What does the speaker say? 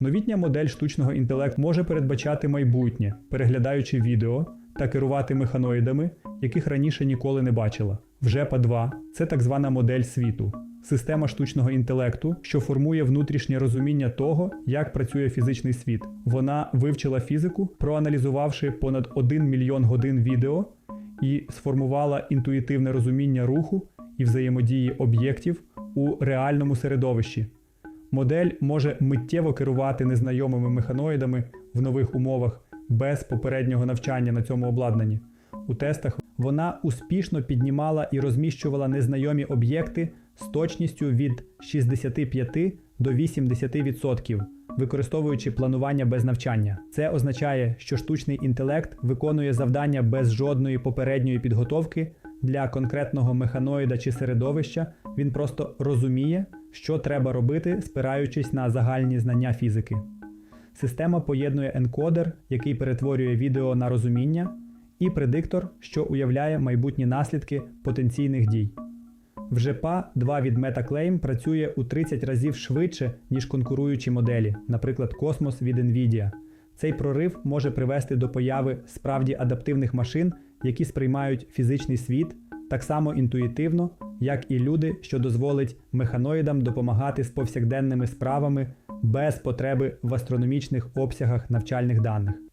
Новітня модель штучного інтелекту може передбачати майбутнє, переглядаючи відео та керувати механоїдами, яких раніше ніколи не бачила. Вжепа 2 це так звана модель світу, система штучного інтелекту, що формує внутрішнє розуміння того, як працює фізичний світ. Вона вивчила фізику, проаналізувавши понад 1 мільйон годин відео і сформувала інтуїтивне розуміння руху і взаємодії об'єктів у реальному середовищі. Модель може миттєво керувати незнайомими механоїдами в нових умовах без попереднього навчання на цьому обладнанні. У тестах вона успішно піднімала і розміщувала незнайомі об'єкти з точністю від 65 до 80%, використовуючи планування без навчання. Це означає, що штучний інтелект виконує завдання без жодної попередньої підготовки для конкретного механоїда чи середовища. Він просто розуміє, що треба робити, спираючись на загальні знання фізики. Система поєднує енкодер, який перетворює відео на розуміння, і предиктор, що уявляє майбутні наслідки потенційних дій. В ЖПА 2 від MetaClaim працює у 30 разів швидше, ніж конкуруючі моделі, наприклад, Cosmos від Nvidia. Цей прорив може привести до появи справді адаптивних машин, які сприймають фізичний світ так само інтуїтивно, як і люди, що дозволить механоїдам допомагати з повсякденними справами без потреби в астрономічних обсягах навчальних даних.